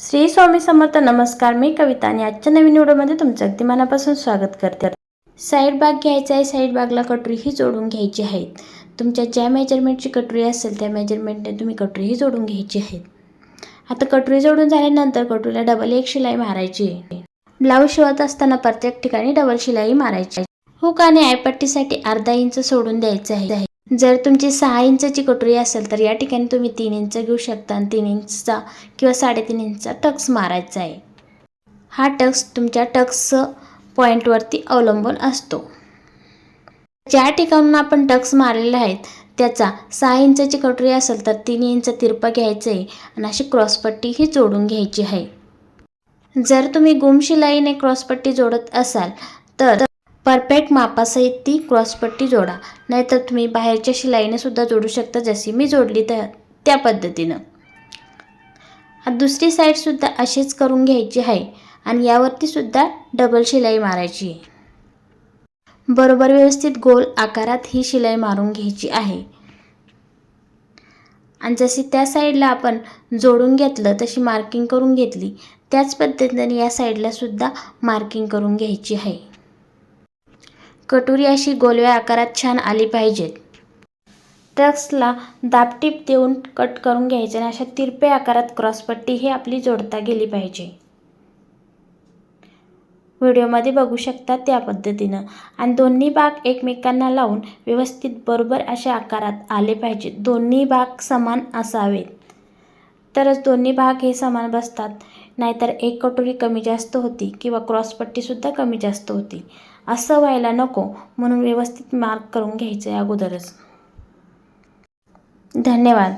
श्री स्वामी समर्थ नमस्कार. मी कविता आणि आजच्या नवीन व्हिडिओमध्ये तुमचं अगदी मनापासून स्वागत करते. साईड बाग घ्यायचा आहे साईड बागला कटोरीही जोडून घ्यायची आहेत. तुमच्या ज्या मेजरमेंटची कटोरी असेल त्या मेजरमेंटने तुम्ही कटोरीही जोडून घ्यायची आहे आता कटोरी जोडून झाल्यानंतर कटोरीला डबल एक शिलाई मारायची आहे. ब्लाऊज शिवत असताना प्रत्येक ठिकाणी डबल शिलाई मारायची आहे. हुक आणि आयपट्टीसाठी अर्धा इंच सोडून द्यायचं आहे. जर तुमची सहा इंचाची कटोरी असेल तर या ठिकाणी तुम्ही तीन इंच घेऊ शकता आणि तीन इंचचा किंवा साडेतीन इंचचा टक्स मारायचा आहे. हा टक्स तुमच्या टक्स पॉईंटवरती अवलंबून असतो. ज्या ठिकाणून आपण टक्स मारलेले आहेत त्याचा सहा इंचाची कटोरी असेल तर तीन इंच तिरपा घ्यायचं आहे आणि अशी क्रॉसपट्टीही जोडून घ्यायची आहे. जर तुम्ही गुम शिलाईने क्रॉसपट्टी जोडत असाल तर परफेक्ट मापासहित ती क्रॉसपट्टी जोडा. नाहीतर तुम्ही बाहेरच्या शिलाईने सुद्धा जोडू शकता जशी मी जोडली तर त्या पद्धतीनं. दुसरी साईडसुद्धा अशीच करून घ्यायची आहे आणि यावरती सुद्धा डबल शिलाई मारायची आहे. बरोबर व्यवस्थित गोल आकारात ही शिलाई मारून घ्यायची आहे. आणि जशी त्या साईडला आपण जोडून घेतलं तशी मार्किंग करून घेतली त्याच पद्धतीने या साईडला सुद्धा मार्किंग करून घ्यायची आहे. कटोरी अशी गोलव्या आकारात छान आली पाहिजेत. ट्रक्सला दाबटीप देऊन कट करून घ्यायचे आणि अशा तिरपे आकारात क्रॉसपट्टी ही आपली जोडता गेली पाहिजे. व्हिडिओमध्ये बघू शकता त्या पद्धतीनं. आणि दोन्ही भाग एकमेकांना लावून व्यवस्थित बरोबर अशा आकारात आले पाहिजेत. दोन्ही भाग समान असावेत. तरच दोन्ही भाग हे समान बसतात. नाहीतर एक कटोरी कमी जास्त होती किंवा क्रॉसपट्टीसुद्धा कमी जास्त होती. असं व्हायला नको म्हणून व्यवस्थित मार्क करून घ्यायचं आहे अगोदरच. धन्यवाद.